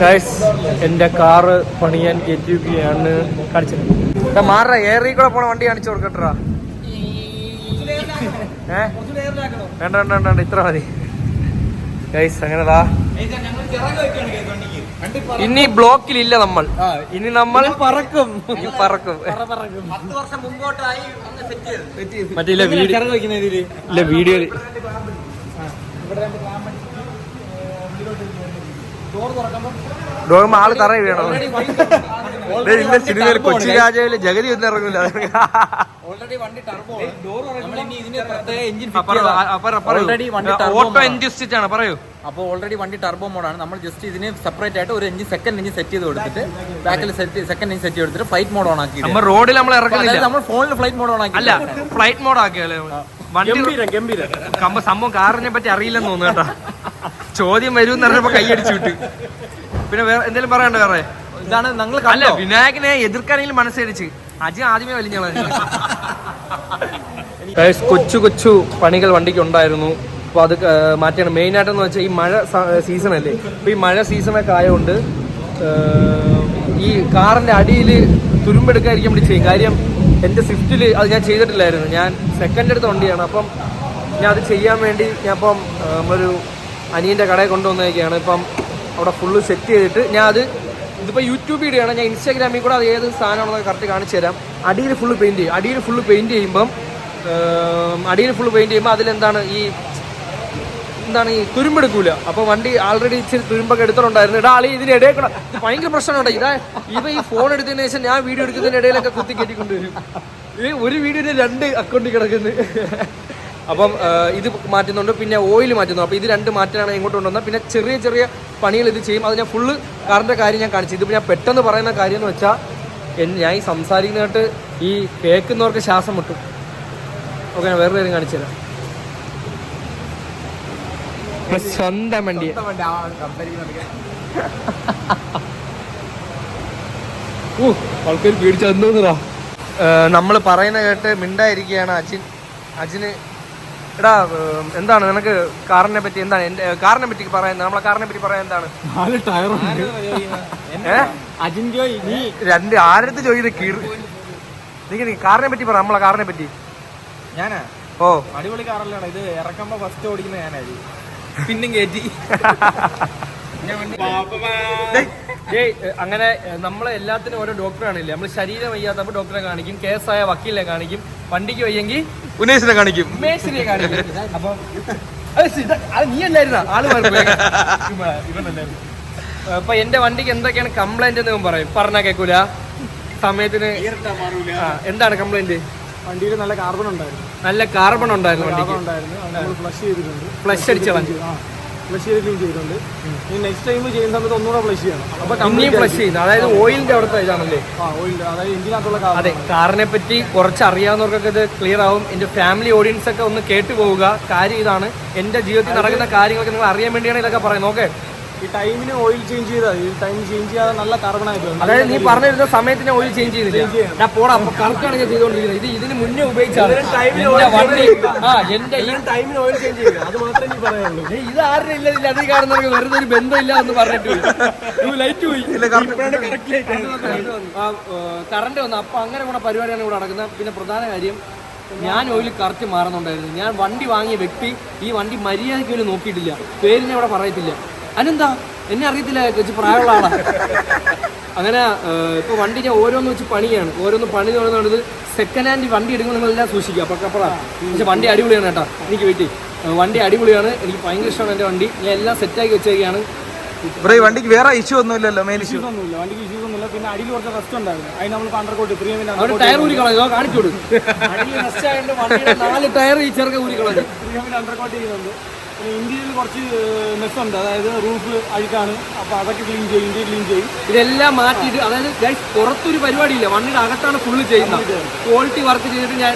Guys എന്റെ car പണിയാൻ കയറ്റിയിരിക്കുകയാണ് കാണിച്ചത്. മാറ ഏറി കൂടെ പോണ വണ്ടി കാണിച്ചു കൊടുക്കട്ടാ ഏ? വേണ്ട വേണ്ട വേണ്ട വേണ്ട ഇത്ര മതി. ഗൈസ് അങ്ങനെതാ ഇനി ബ്ലോക്കിലില്ല നമ്മൾ. ഇനി നമ്മൾ പറക്കും. പറക്കും. മറ്റേ വീഡിയോ വീഡിയോ ഡോറുമ്പോ ആൾ തറ വീണോ ഇല്ല സിനിമയിൽ കൊച്ചി രാജാവിലെ ജഗതി ഒന്നും ഇറങ്ങില്ല ഓൾറെഡി വണ്ടി ടർബോ നമ്മൾ ഇനി ഇതിന് പ്രത്യേക എഞ്ചിൻ ഓൾറെഡി ഓട്ടോ എൻജിസ്റ്റ് ആണ്. പറയൂ. അപ്പോൾ ഓൾറെഡി വണ്ടി ടർബോ മോഡാണ് നമ്മൾ ജസ്റ്റ് ഇതിന് സെപ്പറേറ്റ് ആയിട്ട് ഒരു എഞ്ചിൻ സെക്കൻഡ് എഞ്ചിൻ സെറ്റ് ചെയ്ത് കൊടുത്തിട്ട് ബാക്കിൽ സെറ്റ് സെക്കൻഡ് എഞ്ചിൻ സെറ്റ് ചെയ്തിട്ട് ഫ്ലൈറ്റ് മോഡ് ഓൺ ആക്കി നമ്മൾ റോഡിൽ നമ്മൾ ഇറക്കുന്നില്ല. നമ്മൾ ഫോണിൽ ഫ്ലൈറ്റ് മോഡ് ഓൺ ആക്കി അല്ല ഫ്ലൈറ്റ് മോഡ് ആക്കിയാലേ. വണ്ടി കമ്പ സംഭവം കാറിനെ പറ്റി അറിയില്ലെന്ന് തോന്നുന്നു കേട്ടോ. ചോദ്യം വരും എന്ന് പറഞ്ഞപ്പോ കൈയടിച്ചു വിട്ട്. പിന്നെ വേറെ എന്തെങ്കിലും പറയണ്ട വേറെ? ഇതാണ് നിങ്ങൾ അല്ല വിനായകനെ എതിർക്കാനെങ്കിലും മനസ്സരിച്ച് അജി ആദ്യമേ വലിഞ്ഞോളാം കൊച്ചു കൊച്ചു പണികൾ വണ്ടിക്ക് ഉണ്ടായിരുന്നു. അപ്പോൾ അത് മാറ്റിയാണ്. ആയിട്ടെന്ന് വെച്ചാൽ ഈ മഴ സീസൺ അല്ലേ? അപ്പോൾ ഈ മഴ സീസണൊക്കെ ആയതുകൊണ്ട് ഈ കാറിന്റെ അടിയിൽ തുരുമ്പെടുക്കാതിരിക്കാൻ വേണ്ടി ചെയ്യും. കാര്യം എന്റെ സ്വിഫ്റ്റിൽ അത് ഞാൻ ചെയ്തിട്ടില്ലായിരുന്നു. ഞാൻ സെക്കൻഡ് എടുത്ത വണ്ടിയാണ്. അപ്പം ഞാൻ അത് ചെയ്യാൻ വേണ്ടി ഞാൻ ഇപ്പം നമ്മളൊരു അനിയന്റെ കടയിൽ കൊണ്ടുവന്നേക്കാണ്. ഇപ്പം അവിടെ ഫുള്ള് സെറ്റ് ചെയ്തിട്ട് ഞാൻ അത് ഇതിപ്പോൾ യൂട്യൂബ് വീഡിയോ ആണ്. ഞാൻ ഇൻസ്റ്റാഗ്രാമിൽ കൂടെ അത് ഏത് സാധനമാണെന്നൊക്കെ കറക്റ്റ് കാണിച്ചു തരാം. അടിയിൽ ഫുള്ള് പെയിന്റ് ചെയ്യും. അടിയിൽ ഫുള്ള് പെയിന്റ് ചെയ്യുമ്പം അടിയിൽ ഫുള്ള് പെയിന്റ് ചെയ്യുമ്പോൾ അതിലെന്താണ് ഈ എന്താണ് ഈ തുരുമ്പെടുക്കൂല അപ്പൊ വണ്ടി ആൾറെഡി ഇച്ചിരി തുരുമ്പൊക്കെ എടുത്തിട്ടുണ്ടായിരുന്നു. ഇടാ ആളി ഇതിന് ഇടയിൽ കൂടെ ഭയങ്കര പ്രശ്നമുണ്ട് ഇതാ ഇവ ഈ ഫോൺ എടുത്തതിന് ശേഷം ഞാൻ വീഡിയോ എടുക്കുന്നതിന് ഇടയിലൊക്കെ കുത്തി കയറ്റിക്കൊണ്ടുവരും ഒരു വീഡിയോയിൽ രണ്ട് അക്കൗണ്ടിൽ കിടക്കുന്നു. അപ്പം ഇത് മാറ്റുന്നുണ്ട് പിന്നെ ഓയിൽ മാറ്റുന്നു. അപ്പോൾ ഇത് രണ്ട് മാറ്റാനാണ് ഇങ്ങോട്ട് കൊണ്ടുവന്നത്. പിന്നെ ചെറിയ ചെറിയ പണികൾ ഇത് ചെയ്യും. അത് ഞാൻ ഫുള്ള് കാറിന്റെ കാര്യം ഞാൻ കാണിച്ചു. ഇതിപ്പോൾ ഞാൻ പെട്ടെന്ന് പറയുന്ന കാര്യം എന്ന് വെച്ചാൽ ഞാൻ ഈ സംസാരിക്കുന്നതായിട്ട് ഈ കേൾക്കുന്നവർക്ക് ശ്വാസം മുട്ടും. ഓക്കെ ഞാൻ വേറെ കാര്യം കാണിച്ചു തരാം. സ്വന്തം വണ്ടി. ഓ ആൾക്കാർ പേടിച്ച് വന്നതാ നമ്മൾ പറയുന്ന കേട്ട് മിണ്ടായിരിക്കുകയാണ് അജിൻ. അജിന് എടാ എന്താണ് നിനക്ക് കാറിനെ പറ്റി എന്താണ്? എന്റെ കാറിനെ പറ്റി പറയാൻ നമ്മളെ കാറിനെ പറ്റി പറയാൻ എന്താണ്? നാല് ടയറുണ്ട്. ഏ? അജിൻ ജോയ് നീ രണ്ട് ആരടുത്ത് ചോദിക്കുന്നത് കീറി? നീ നീ കാറിനെ പറ്റി പറ നമ്മളെ കാറിനെ പറ്റി. ഞാനാ? ഓ. അടിപൊളി കാറല്ലാണ് ഇത് ഇറക്കുമ്പോ ഫസ്റ്റ് ഓടിക്കുന്ന ഞാനായി പിന്നും കയറ്റി അങ്ങനെ നമ്മളെ എല്ലാത്തിനും ഓരോ ഡോക്ടറാണില്ലേ നമ്മൾ ശരീരം വയ്യാത്തപ്പോൾ ഡോക്ടറെ കാണിക്കും. കേസായ വക്കീലിനെ കാണിക്കും. വണ്ടിക്ക് വയ്യെങ്കിൽ ഉനേസിനെ കാണിക്കും. ഉമേശിനെ കാണിക്കും. അപ്പൊ അത് നീ അല്ലായിരുന്ന? ആൾ അപ്പൊ എന്റെ വണ്ടിക്ക് എന്തൊക്കെയാണ് കംപ്ലൈന്റ് എന്ന് പറയും. പറഞ്ഞാ കേക്കൂല. സമയത്തിന് എന്താണ് കംപ്ലൈന്റ് വണ്ടിയിൽ നല്ല കാർബൺ ഉണ്ടായിരുന്നു. നല്ല കാർബൺ ഉണ്ടായിരുന്നു വണ്ടിക്ക്. ഉണ്ടായിരുന്നു. ഫ്ലഷ് ചെയ്തിട്ടുണ്ട്. ഫ്ലഷ് അടിച്ച ഫ്ലഷ് ചെയ്ത് ക്ലീൻ ചെയ്തിട്ടുണ്ട്. ഇനി നെക്സ്റ്റ് ടൈം ചെയ്യുന്ന സമയത്ത് ഒന്നുകൂടെ ഫ്ലഷ് ചെയ്യണം. ഇനിയും ഫ്ലഷ് ചെയ്യുന്നത് അതായത് ഓയിലിന്റെ അവിടുത്തെ ഇതാണല്ലേ? ആ ഓയിൽ അതായത് എഞ്ചിനകത്തുള്ള കാർബൺ അതെ കാറിനെ പറ്റി കുറച്ച് അറിയാവുന്നവർക്കൊക്കെ ഇത് ക്ലിയർ ആവും. എന്റെ ഫാമിലി ഓഡിയൻസ് ഒക്കെ ഒന്ന് കേട്ടു പോവുക കാര്യം ഇതാണ്. എന്റെ ജീവിതത്തിൽ നടക്കുന്ന കാര്യങ്ങളൊക്കെ നിങ്ങൾ അറിയാൻ വേണ്ടിയാണ് ഇതൊക്കെ പറയുന്നത്. ഓക്കെ? ഈ ടൈമിന് ഓയിൽ ചേഞ്ച് ചെയ്താൽ ഈ ടൈം ചേഞ്ച് ചെയ്യാതെ നല്ല കാർബൺ ആയിട്ട് അതായത് നീ പറഞ്ഞിരുന്ന സമയത്തിന് ഓയിൽ ചേഞ്ച് ചെയ്തില്ല പോടാ അപ്പൊ കറക്റ്റാണ് ഞാൻ ചെയ്തുകൊണ്ടിരിക്കുന്നത് ഇത് ഇതിന് മുന്നേ ഉപയോഗിച്ചാണ്. എന്റെ വണ്ടി ആ എന്റെ ഈ ടൈമിന് ഓയിൽ ചേഞ്ച് ചെയ്യുക അത് മാത്രമേ നീ പറയാനുള്ളൂ. ഏയ് ഇത് ആരുടെ ഇല്ല ഇല്ല അത് കാണുന്നവർക്ക് വെറുതെ ഒരു ബന്ധമില്ല എന്ന് പറഞ്ഞിട്ട് ലൈറ്റ് പോയി. കറണ്ട് വന്നു. അപ്പൊ അങ്ങനെ കൂടെ പരിപാടിയാണ് ഇവിടെ നടക്കുന്നത്. പിന്നെ പ്രധാന കാര്യം ഞാൻ ഓയിൽ കറക്റ്റ് മാറുന്നുണ്ടായിരുന്നു. ഞാൻ വണ്ടി വാങ്ങിയ വ്യക്തി ഈ വണ്ടി മര്യാദയ്ക്ക് പോലും നോക്കിയിട്ടില്ല. പേരിനെ ഇവിടെ പറയത്തില്ല. അതെന്താ? എന്നെ അറിയത്തില്ല കൊച്ചു പ്രായമുള്ള ആളാണ് അങ്ങനെ ഇപ്പോൾ ഇപ്പൊ വണ്ടി ഞാൻ ഓരോന്ന് വെച്ച് പണിയാണ്. ഓരോന്ന് പണി തുടങ്ങുന്നത് സെക്കൻഡ് ഹാൻഡ് വണ്ടി എടുക്കുമ്പോൾ നിങ്ങളെല്ലാം സൂക്ഷിക്കുക. അപ്പോഴാണ് പക്ഷെ വണ്ടി അടിപൊളിയാണ് കേട്ടോ. എനിക്ക് വെയിറ്റ് വണ്ടി അടിപൊളിയാണ്. എനിക്ക് ഭയങ്കര ഇഷ്ടമാണ് എന്റെ വണ്ടി. ഞാൻ എല്ലാം സെറ്റാക്കി വെച്ചേക്കാണ്. ബ്രോ വണ്ടിക്ക് വേറെ ഇഷ്യൂ ഒന്നും ഇല്ലല്ലോ മെയിൻ ഇഷ്യൂ ഒന്നും ഇല്ല വണ്ടിക്ക് ഇഷ്യൂസ് ഒന്നുമില്ല. പിന്നെ അടിയിൽ കുറച്ച് റെസ്റ്റ് ഉണ്ടായിരുന്നു. അതിന് നമ്മൾ അണ്ടർകോട്ട് പ്രീമിയം അവിടെ ടയർ ഊരി കളഞ്ഞു കാണിച്ചു കൊടുക്കും നാല് ടയർ ഈ ചെറുക്കെ ഊരി കളഞ്ഞു പ്രീമിയം അണ്ടർകോട്ട് ചെയ്യുന്നുണ്ട് ഇന്ത്യയിൽ കുറച്ച് മെസ്സുണ്ട് അതായത് റൂഫ് അഴുക്കാണ്. അപ്പോൾ അതൊക്കെ ക്ലീൻ ചെയ്യും ഇന്ത്യ ക്ലീൻ ചെയ്യും. ഇതെല്ലാം മാറ്റിയിട്ട് അതായത് ഗൈസ് പുറത്തൊരു പരിപാടിയില്ല. വണ്ടിയുടെ അകത്താണ് ഫുള്ള് ചെയ്യുന്നത്. ക്വാളിറ്റി വർക്ക് ചെയ്തിട്ട് ഞാൻ